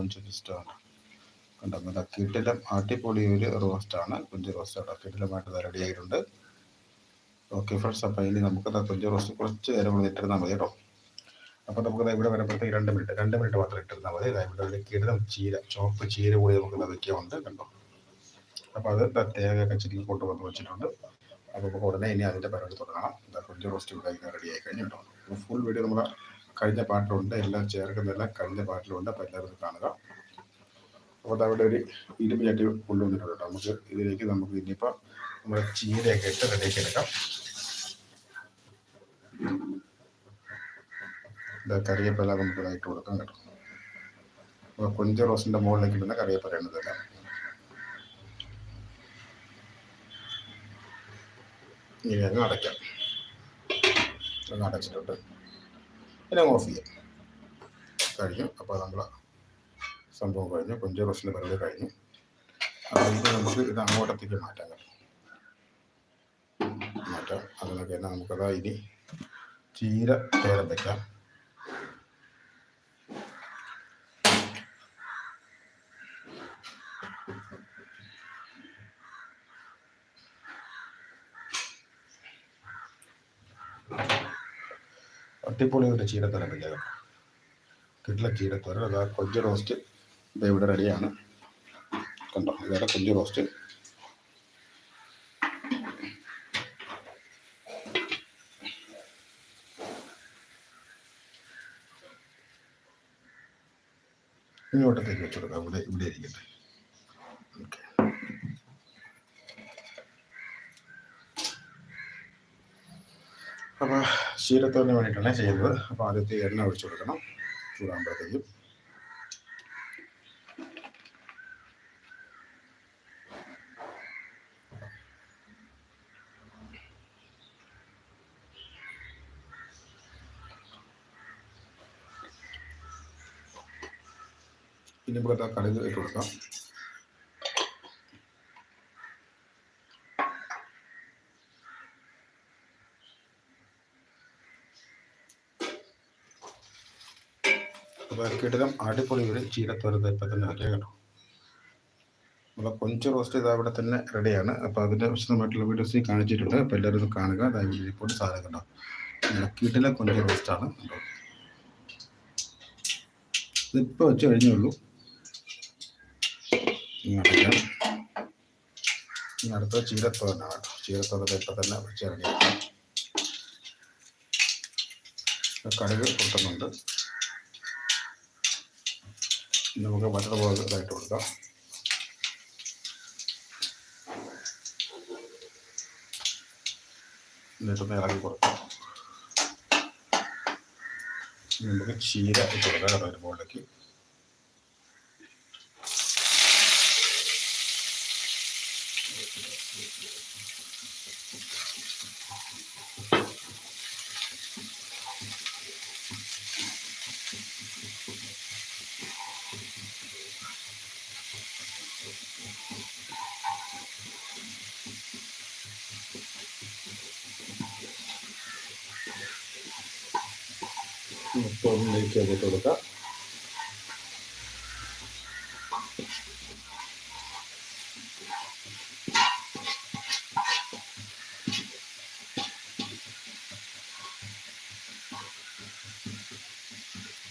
കൊഞ്ച് ഇഷ്ടമാണ് കണ്ടോ നല്ല കിട്ടിലും അടിപൊളി ഒരു റോസ്റ്റാണ് കൊഞ്ച് റോസ്റ്റ് കിട്ടിലുമായിട്ട് റെഡി ആയിട്ടുണ്ട് ഓക്കെ ഫ്രണ്ട്സ് അപ്പോൾ ഇനി നമുക്ക് കൊഞ്ച് റോസ്റ്റ് കുറച്ച് നേരം കൂടി ഇട്ടിരുന്നാൽ മതി കേട്ടോ. അപ്പോൾ നമുക്ക് ഇവിടെ വരുമ്പോഴത്തേക്ക് രണ്ട് മിനിറ്റ് രണ്ട് മിനിറ്റ് മാത്രം ഇട്ടിരുന്നാൽ മതി. ഇവിടെ ഒരു കിടം ചീര ചോപ്പ് ചീര കൂടി നമുക്ക് വെക്കുന്നുണ്ട് കണ്ടോ. അപ്പോൾ അത് തേങ്ങയൊക്കെ ചിരിക്കി കൊണ്ടുവന്ന് വെച്ചിട്ടുണ്ട്. അപ്പോൾ നമുക്ക് ഉടനെ ഇനി അതിന്റെ പരിപാടി തുടങ്ങണം. കൊഞ്ച് റോസ്റ്റ് ഇവിടെ റെഡി ആയി കഴിഞ്ഞു കേട്ടോ. ഫുൾ വീഡിയോ നമ്മുടെ കഴിഞ്ഞ പാട്ടിലുണ്ട് എല്ലാം ചേർക്കുന്നതെല്ലാം കഴിഞ്ഞ പാട്ടിലുണ്ട്. അപ്പോൾ എല്ലാവരും കാണുക. അപ്പോൾ അവിടെ ഒരു ഇരുമ്പ് ചട്ടി കൊണ്ടുവന്നിട്ടുണ്ട്. കേട്ടോ നമുക്ക് ഇതിലേക്ക് നമുക്ക് ഇനിയിപ്പോൾ നമ്മുടെ ചീരയൊക്കെ ഇട്ട് റെഡിയാക്കി എടുക്കാം. കറിയപ്പല നമുക്ക് ഇതായിട്ട് കൊടുക്കാം കേട്ടോ. അപ്പോൾ കൊഞ്ച റോസിന്റെ മുകളിലേക്ക് ഇടുന്ന കറിവേപ്പില ഇടുന്നതല്ല ഇനി അങ്ങ് അടയ്ക്കാം. അടച്ചിട്ടുണ്ട്. പിന്നെ ഓഫ് ചെയ്യാം. കഴിഞ്ഞു. അപ്പോൾ നമ്മൾ സംഭവം കഴിഞ്ഞു. കൊഞ്ച് റോസിന്റെ പരിപാടി കഴിഞ്ഞു. അപ്പോൾ ഇത് നമുക്ക് ഇത് അങ്ങോട്ടത്തേക്ക് മാറ്റാൻ കഴിയും മാറ്റാം. അതിനൊക്കെ തന്നെ നമുക്കതാ ഇനി ചീര ചേരം വയ്ക്കാം അട്ടിപ്പൊളി ഒരു ചീരത്തോരൻ വയ്ക്കാം കിട്ടില്ല ചീരത്തോരൻ അതാ കൊഞ്ച് റോസ്റ്റ് ഇത് ഇവിടെ റെഡിയാണ് കണ്ടോ? ഇതാണ് കൊഞ്ച് റോസ്റ്റ് ഇങ്ങോട്ടത്തേക്ക് വെച്ചു കൊടുക്കാം ഇവിടെ ഇവിടെ ഇരിക്കട്ടെ. അപ്പോൾ ക്ഷീരത്തോന് വേണ്ടിയിട്ടാണ് ചെയ്യുന്നത് അപ്പോൾ ആദ്യത്തെ എണ്ണ ഒഴിച്ചു കൊടുക്കണം. ചൂടാകുമ്പോഴത്തേക്കും. പിന്നെ നമുക്ക് കടുക് ഇട്ട് കൊടുക്കാം. കിടിലം അടിപൊളി ഒരു ചീരത്തോരത്ത് ഇപ്പം തന്നെ വെക്കാം കേട്ടോ നമ്മളെ കൊഞ്ച് റോസ്റ്റ് ഇതാ ഇവിടെ തന്നെ റെഡിയാണ് അപ്പോൾ അതിന്റെ വിശദമായിട്ടുള്ള വീഡിയോസ് ഈ കാണിച്ചിട്ടുണ്ട്. അപ്പോൾ എല്ലാവരും ഒന്ന് കാണുക. അതായത് ഇപ്പോൾ സാധനം കണ്ടോ? കിടിലം കൊഞ്ച് റോസ്റ്റാണ് ഇതിപ്പോൾ വെച്ച് കഴിഞ്ഞേ ഉള്ളൂ. ഇങ്ങോട്ടേക്ക് ഇനി അടുത്ത ചീരത്തോരനാണ് കേട്ടോ. ചീരത്തോരത്തെ ഇപ്പം തന്നെ വെച്ച് റെഡിയാക്കാം കടുക് പൊട്ടുന്നുണ്ട്. നമുക്ക് മറ്റൊരു പോലെ ഇതായിട്ട് കൊടുക്കാം. എന്നിട്ടൊന്ന് ഇറങ്ങി കൊടുക്കാം. നമുക്ക് ചീര ഇട്ട് കൊടുക്കാം കേട്ടോ ഒരു ബോളിലേക്ക്. മുട്ടോറിലേക്ക് അതിട്ട് കൊടുക്കാം.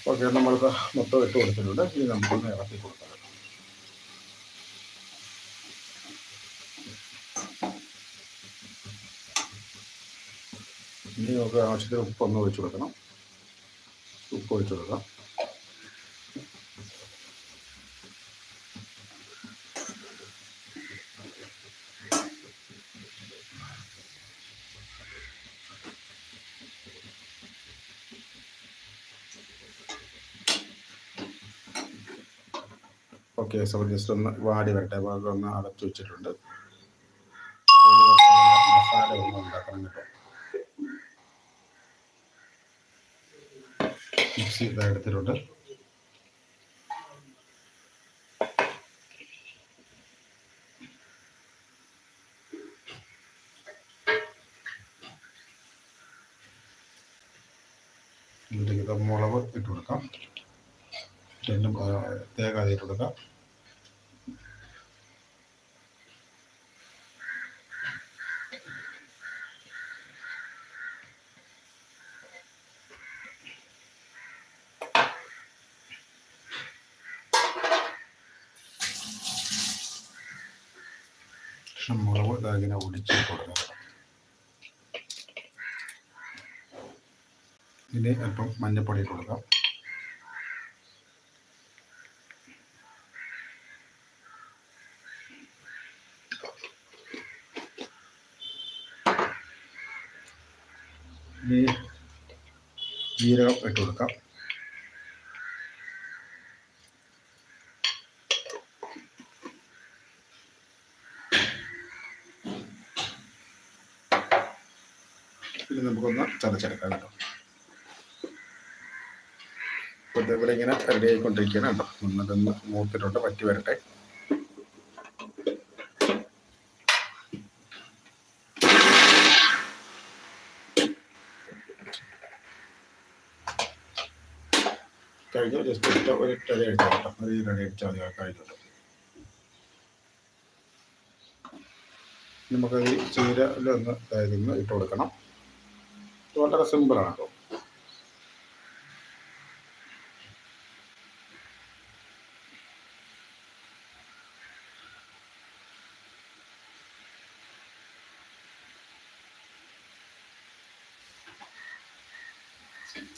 ഓക്കെ നമ്മൾക്ക് മൊത്തം ഇട്ട് കൊടുത്തിട്ടുണ്ട്. ഇനി നമുക്കൊന്ന് ഇറക്കി കൊടുക്കാം. ഇനി നമുക്ക് ആവശ്യത്തിന് ഉപ്പൊന്ന് ഒഴിച്ചു കൊടുക്കണം. ഉപ്പ് ഒഴിച്ചു ഓക്കെ സോ ജസ്റ്റ് ഒന്ന് വാടി വരട്ടെ. ഒന്ന് അടച്ചു വെച്ചിട്ടുണ്ട്. മസാല ഒന്നും ഉണ്ടാക്കണം കേട്ടോ. ഇതാ എടുത്തിട്ടുണ്ട് ഇതിലേക്ക് മുളക് ഇട്ട് കൊടുക്കാം. രണ്ടും തേങ്ങ ഇട്ട് കൊടുക്കാം. മുളക് ഇങ്ങനെ ഒടിച്ച് കൊടുക്കുക ഇനി അല്പം മഞ്ഞപ്പൊടി കൊടുക്കാം. ജീരകം ഇട്ട് കൊടുക്കാം. പിന്നെ നമുക്കൊന്ന് ചതച്ചെടുക്കാം കേട്ടോ. ഇവിടെ ഇങ്ങനെ റെഡി ആയിക്കൊണ്ടിരിക്കുകയാണ് കേട്ടോ. നന്നായിട്ടൊന്ന് മൂത്തിട്ടുണ്ട് പറ്റി വരട്ടെ. കഴിഞ്ഞു. ജസ്റ്റ് ഒരു ടടി അടിച്ചാൽ കേട്ടോ. അത് റെഡി അടിച്ചാൽ മതി കഴിഞ്ഞിട്ട് നമുക്ക് ഈ ചീരയിലൊന്ന് അതായത് ഇന്ന് ഇട്ട് കൊടുക്കണം. വളരെ സിമ്പിളാണ് കേട്ടോ.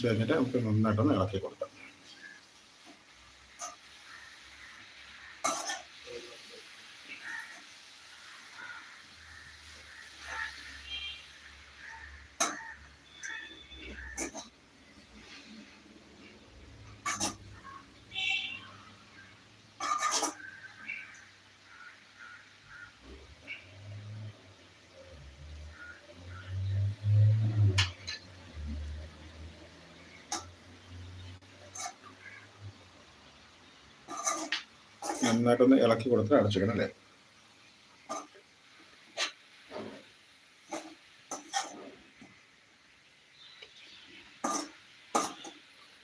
കഴിഞ്ഞിട്ട് നമുക്ക് നന്നായിട്ടൊന്ന് ഇളക്കി കൊടുക്കാം. നന്നായിട്ടൊന്ന് ഇളക്കി കൊടുത്ത് അടച്ചിടണം അല്ലേ?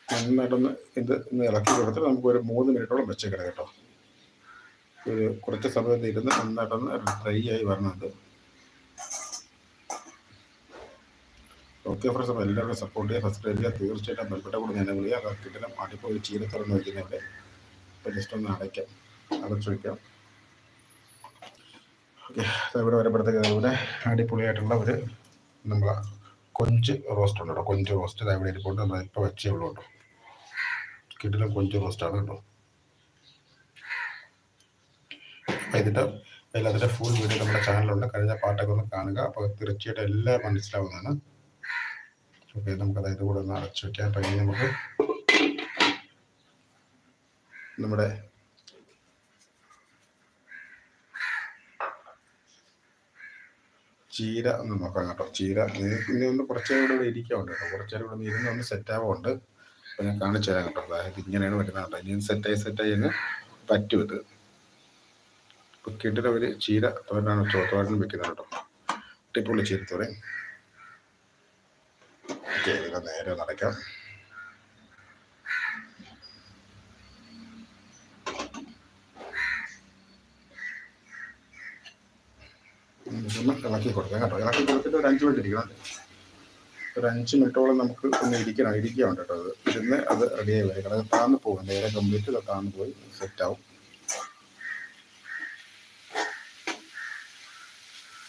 നന്നായിട്ടൊന്ന് ഇത് ഒന്ന് ഇളക്കി കൊടുത്തിട്ട് നമുക്ക് ഒരു മൂന്ന് മിനിറ്റോളം വെച്ചേക്കണം കേട്ടോ. ഒരു കുറച്ച് സമയത്ത് ഇരുന്ന് നന്നായിട്ടൊന്ന് ഡ്രൈ ആയി വരണത് ഓക്കെ ഫ്രണ്ട്സ് അപ്പോൾ എല്ലാവരും സപ്പോർട്ട് ചെയ്യുക സബ്സ്ക്രൈബ് ചെയ്യുക തീർച്ചയായിട്ടും ബന്ധപ്പെട്ട കൂടെ ഞാൻ വിളിക്കുക കിട്ടുന്ന അടിപ്പോയി ചീര തുറന്ന് വയ്ക്കുന്നതിന്റെ അപ്പോൾ ജസ്റ്റ് ഒന്ന് അടയ്ക്കാം. അടച്ചു ഓക്കെ ഇവിടെ വരുമ്പോഴത്തേക്ക് ഇവിടെ അടിപൊളിയായിട്ടുള്ള ഒരു നമ്മൾ കൊഞ്ച് റോസ്റ്റ് ഉണ്ട്? കേട്ടോ കൊഞ്ച് റോസ്റ്റ് ഇത് ഇവിടെ ഇരിപ്പുണ്ട്. നമ്മൾ ഇപ്പോൾ വെച്ചേ ഉള്ളൂ കേട്ടോ. കിട്ടിലും കൊഞ്ച് റോസ്റ്റാണ് കേട്ടോ. ഇതിന്റെ എല്ലാത്തിന്റെ ഫുൾ വീഡിയോ നമ്മുടെ ചാനലുണ്ട് കഴിഞ്ഞ പാട്ടൊക്കെ ഒന്ന് കാണുക. അപ്പോൾ തീർച്ചയായിട്ടും എല്ലാം മനസ്സിലാവുന്നതാണ്. ഓക്കെ നമുക്ക് അതായത് കൂടെ ഒന്ന് അടച്ചു വയ്ക്കാം അപ്പോൾ ഇനി നമുക്ക് നമ്മുടെ ചീര ഒന്ന് നോക്കാം കേട്ടോ. ചീര ഇനി ഒന്ന് കുറച്ചു നേരം ഇവിടെ ഇരിക്കാറുണ്ട് കേട്ടോ. കുറച്ചു നേരം ഇവിടെ ഇരുന്ന് ഒന്ന് സെറ്റ് ആവുന്നുണ്ട്. അപ്പോൾ ഞാൻ കാണിച്ചു തരാം കേട്ടോ. അതായത് ഇങ്ങനെയാണ് വരുന്നത് കേട്ടോ. ഇനി സെറ്റായി സെറ്റായി അങ്ങ് പറ്റും ഇത്. കിട്ടിട്ട് ഒരു ചീര തോരനാണ് തോരൻ വെക്കുന്നത് കേട്ടോ. ടിപ്പുള്ള ചീര തോരൻ ഓക്കെ നേരെ നടക്കാം. ഇളക്കി കൊടുക്കാം കേട്ടോ. ഇളക്കി കൊടുത്തിട്ട് ഒരു അഞ്ച് മിനിറ്റ് ഇരിക്കണം. ഒരു അഞ്ച് മിനിറ്റോളം നമുക്ക് ഒന്ന് ഇരിക്കണം ഇരിക്കാം കേട്ടോ അത്. ഇരുന്ന് അത് റെഡിയായി വരും. കാരണം താന്ന് പോകും നേരെ കംപ്ലീറ്റ് താന്ന് പോയി സെറ്റ് ആവും.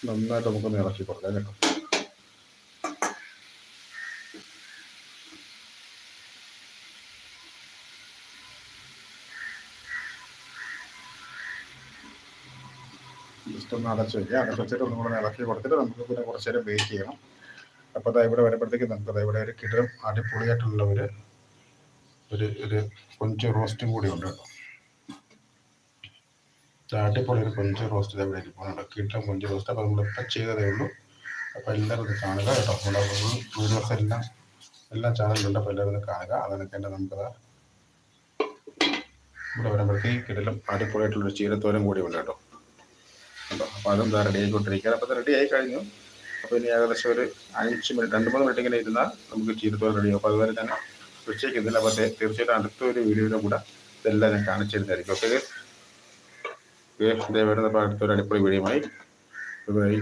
നന്നായിട്ട് നമുക്കൊന്ന് ഇളക്കി കൊടുക്കാം കേട്ടോ. ജസ്റ്റ് ഒന്ന് അടച്ചു വയ്ക്കുക അടച്ചു വെച്ചിട്ട് ഒന്നും കൂടെ ഇളക്കി കൊടുത്തിട്ട് നമുക്ക് പിന്നെ കുറച്ച് നേരം വെയിറ്റ് ചെയ്യണം. അപ്പോൾ അതാ ഇവിടെ വരുമ്പോഴത്തേക്ക് നമുക്ക് അതാ ഇവിടെ ഒരു കിടം അടിപൊളിയായിട്ടുള്ള ഒരു ഒരു ഒരു കൊഞ്ച് റോസ്റ്റും കൂടി ഉണ്ട് കേട്ടോ. അടിപൊളി ഒരു കൊഞ്ച് റോസ്റ്റ് ഇവിടെ ഇരിക്കുന്നുണ്ട് കിട്ടം. കൊഞ്ച് റോസ്റ്റ് അപ്പോൾ നമ്മളിപ്പോൾ ചെയ്തതേ ഉള്ളൂ. അപ്പോൾ എല്ലാവരും ഇത് കാണുക കേട്ടോ. നമ്മുടെ വീഡിയോസ് എല്ലാം എല്ലാ ചാനലിലുണ്ട് അപ്പോൾ എല്ലാവരും കാണുക. അതൊക്കെ തന്നെ നമുക്കത് ഇവിടെ വരുമ്പോഴത്തേക്ക് കിടലും അടിപൊളിയായിട്ടുള്ളൊരു ചീരത്തോരം കൂടി ഉണ്ട് കേട്ടോ. അപ്പോൾ അതും ഇതാ റെഡി ആയിക്കൊണ്ടിരിക്കുക അപ്പോൾ റെഡി ആയി കഴിഞ്ഞു. അപ്പോൾ ഇനി ഏകദേശം ഒരു അഞ്ച് മിനിറ്റ് രണ്ട് മൂന്ന് മിനിറ്റ് ഇങ്ങനെ ഇരുന്നാൽ നമുക്ക് ചീരത്തോൽ റെഡി അപ്പോൾ അതുവരെ ഞാൻ വെച്ചേക്കുന്നില്ല അപ്പോൾ തീർച്ചയായിട്ടും അടുത്തൊരു വീഡിയോയിലും കൂടെ ഇതെല്ലാം ഞാൻ കാണിച്ചു കാണിച്ചിരുന്നായിരിക്കും ഓക്കെ ഇതേ വരുന്ന ഭാഗത്ത് ഒരു അടിപൊളി വീഡിയോമായി ബൈ